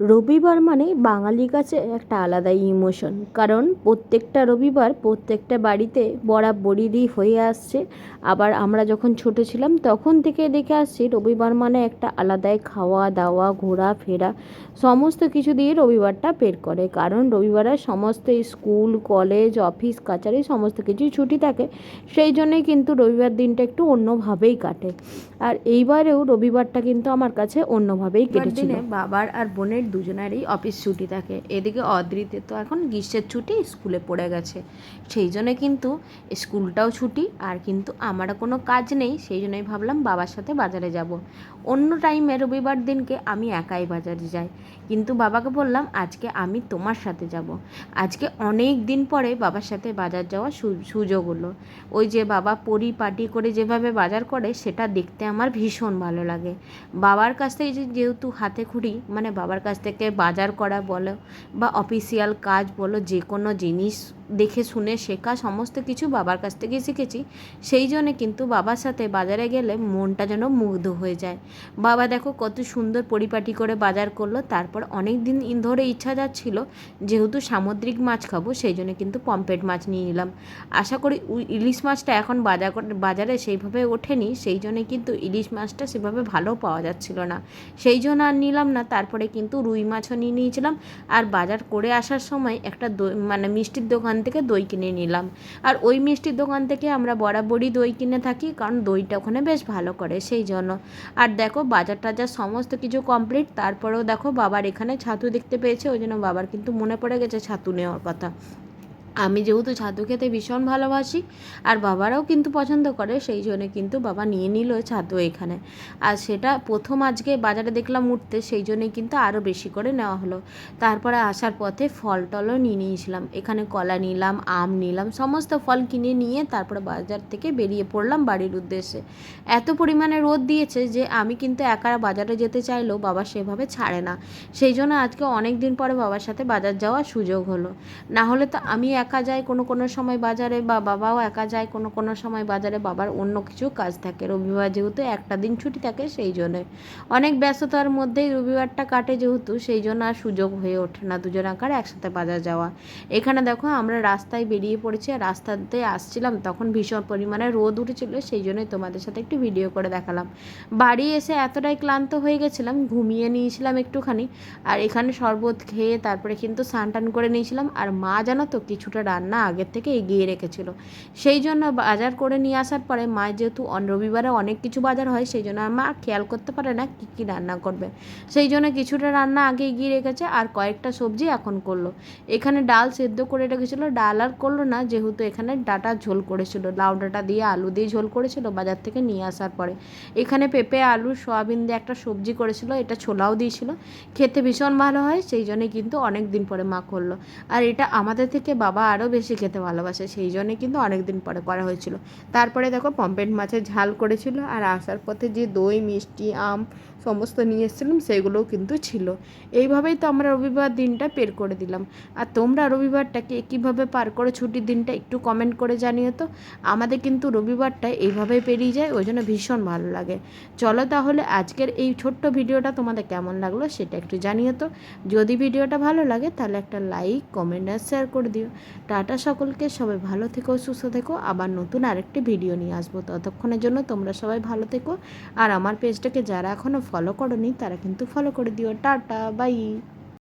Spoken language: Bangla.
রবিবার মানে বাঙালির কাছে একটা আলাদা ইমোশন কারণ প্রত্যেকটা রবিবার প্রত্যেকটা বাড়িতে বরাবরেরই হয়ে আসছে। আবার আমরা যখন ছোটো ছিলাম তখন থেকে দেখে আসছি রবিবার মানে একটা আলাদাই খাওয়া দাওয়া ঘোরা ফেরা সমস্ত কিছু দিয়ে রবিবারটা বের করে। কারণ রবিবারে সমস্ত স্কুল কলেজ অফিস কাচারি সমস্ত কিছুই ছুটি থাকে সেই জন্যই কিন্তু রবিবার দিনটা একটু অন্যভাবেই কাটে। আর এইবারেও রবিবারটা কিন্তু আমার কাছে অন্যভাবেই কেটেছিল। বাবার আর বোনের দুজনেরই অফিস ছুটি থাকে। এদিকে অদ্রিতে তো এখন গ্রীষ্মের ছুটি, স্কুলে পড়ে গেছে। সেই জন্য কিন্তু স্কুলটাও ছুটি, আর কিন্তু আমার কোনো কাজ নেই, সেই জন্যই ভাবলাম বাবার সাথে বাজারে যাব। অন্য টাইমে রবিবার দিনকে আমি একাই বাজারে যাই। কিন্তু বাবাকে বললাম, আজকে আমি তোমার সাথে যাব। আজকে অনেক দিন পরে বাবার সাথে বাজার যাওয়ার সুযোগ হলো। ওই যে বাবা পরিপাটি করে যেভাবে বাজার করে, সেটা দেখতে আমার ভীষণ ভালো লাগে। বাবার কাছ থেকে যেহেতু হাতে খুঁড়ি মানে বাবার কাছ থেকে বাজার করা বলো বা অফিসিয়াল কাজ বলো, যে কোনো জিনিস দেখে শুনে শেখা সমস্ত কিছু বাবার কাছ থেকেই শিখেছি। সেই জন্যে কিন্তু বাবার সাথে বাজারে গেলে মনটা যেন মুগ্ধ হয়ে যায়। বাবা দেখো কত সুন্দর পরিপাটি করে বাজার করল, তারপর অনেক দিন ধরে ইচ্ছা যাচ্ছিল যেহেতু সামুদ্রিক মাছ খাব, সেই জন্য কিন্তু পম্পেট মাছ নিয়ে নিলাম। আশা করি ইলিশ মাছটা এখন বাজার বাজারে সেইভাবে ওঠেনি, সেই জন্যে কিন্তু ইলিশ মাছটা সেভাবে ভালো পাওয়া যাচ্ছিল না। সেই জন্য আর নিলাম না, তারপরে কিন্তু রুই মাছও নিয়ে নিয়েছিলাম। আর বাজার করে আসার সময় একটা দই মানে মিষ্টির দোকান থেকে দই কিনে নিলাম। আর ওই মিষ্টির দোকান থেকে আমরা বরাবরই দই কিনে থাকি, কারণ দইটা ওখানে বেশ ভালো করে, সেই জন্য। আর দেখো, বাজার টাজার সমস্ত কিছু কমপ্লিট তারপরেও দেখো বাবার এখানে ছাতু দেখতে পেয়েছে, ওই জন্য বাবার কিন্তু মনে পড়ে গেছে ছাতু নেওয়ার কথা। আমি যেহেতু ছাতু খেতে ভীষণ ভালোবাসি, আর বাবারাও কিন্তু পছন্দ করে, সেই জন্য কিন্তু বাবা নিয়ে নিল ছাতু এখানে। আর সেটা প্রথম আজকে বাজারে দেখলাম উঠতে, সেই জন্যই কিন্তু আরও বেশি করে নেওয়া হলো। তারপরে আসার পথে ফল টলও নিয়ে নিয়েছিলাম। এখানে কলা নিলাম, আম নিলাম, সমস্ত ফল কিনে নিয়ে তারপরে বাজার থেকে বেরিয়ে পড়লাম বাড়ির উদ্দেশ্যে। এত পরিমাণে রোদ দিয়েছে যে আমি কিন্তু একা বাজারে যেতে চাইলেও বাবা সেভাবে ছাড়ে না। সেই জন্য আজকে অনেক দিন পরে বাবার সাথে বাজার যাওয়ার সুযোগ হলো। না হলে তো আমি একা যাই কোনো কোনো সময় বাজারে বা বাবাও একা যায়, কোনো কোনো সময় বাজারে বাবার অন্য কিছু কাজ থাকে। রবিবার যেহেতু একটা দিন ছুটি থাকে সেই জন্যে। অনেক ব্যস্ততার মধ্যেই রবিবারটা কাটে যেহেতু, সেই জন্য আর সুযোগ হয়ে ওঠে না দুজন আঁকার একসাথে বাজার যাওয়া। এখানে দেখো আমরা রাস্তায় বেরিয়ে পড়েছি আর রাস্তাতে আসছিলাম, তখন ভীষণ পরিমাণে রোদ উঠেছিল, সেই জন্যই তোমাদের সাথে একটু ভিডিও করে দেখালাম। বাড়ি এসে এতটাই ক্লান্ত হয়ে গেছিলাম, ঘুমিয়ে নিয়েছিলাম একটুখানি, আর এখানে শরবত খেয়ে তারপরে কিন্তু স্নান টান করে নিয়েছিলাম, আর মা জানো তো কিছুটা রান্না আগের থেকে এগিয়ে রেখেছিল। সেই জন্য বাজার করে নিয়ে আসার পরে মা যেহেতু রবিবারে অনেক কিছু বাজার হয়, সেই জন্য আর মা খেয়াল করতে পারে না কী কী রান্না করবে। সেই জন্য কিছুটা রান্না আগে এগিয়ে রেখেছে আর কয়েকটা সবজি এখন করল। এখানে ডাল সেদ্ধ করে রেখেছিল, ডাল আর করল না, যেহেতু এখানে ডাটা ঝোল করেছিল, লাউ ডাঁটা দিয়ে আলু দিয়ে ঝোল করেছিল বাজার থেকে নিয়ে আসার পরে। এখানে পেঁপে, আলু, সয়াবিন দিয়ে একটা সবজি করেছিল, এটা ছোলাও দিয়েছিল। খেতে ভীষণ ভালো হয়, সেই জন্যে কিন্তু অনেক দিন পরে মা করল। আর এটা আমাদের থেকে বাবা আরও বেশি খেতে ভালোবাসে, সেই জন্যে কিন্তু অনেক দিন পরে করা হয়েছিল। তারপরে দেখো পম্পেট মাছের ঝাল করেছিল আর আসার পথে যে দই, মিষ্টি, আম সমস্ত নিয়ে এসেছিলাম সেগুলোও কিন্তু ছিল। এইভাবেই তো আমরা রবিবার দিনটা বের করে দিলাম। আর তোমরা রবিবারটাকে কীভাবে পার করে ছুটির দিনটা একটু কমেন্ট করে জানিও তো। আমাদের কিন্তু রবিবারটা এইভাবেই পেরিয়ে যায়, ওই জন্য ভীষণ ভালো লাগে। চলো তাহলে আজকের এই ছোট্ট ভিডিওটা তোমাদের কেমন লাগল সেটা একটু জানিও তো। যদি ভিডিওটা ভালো লাগে তাহলে একটা লাইক কমেন্ট আর শেয়ার করে দিও। টাটা সকলকে, সবাই ভালো থেকো, সুস্থ থেকো। আবার নতুন আরেকটি ভিডিও নিয়ে আসব। ততক্ষণের জন্য তোমরা সবাই ভালো থেকো। আর আমার পেজটাকে যারা এখনও ফলো করনি, তারা কিন্তু ফলো করে দিও। Tata bye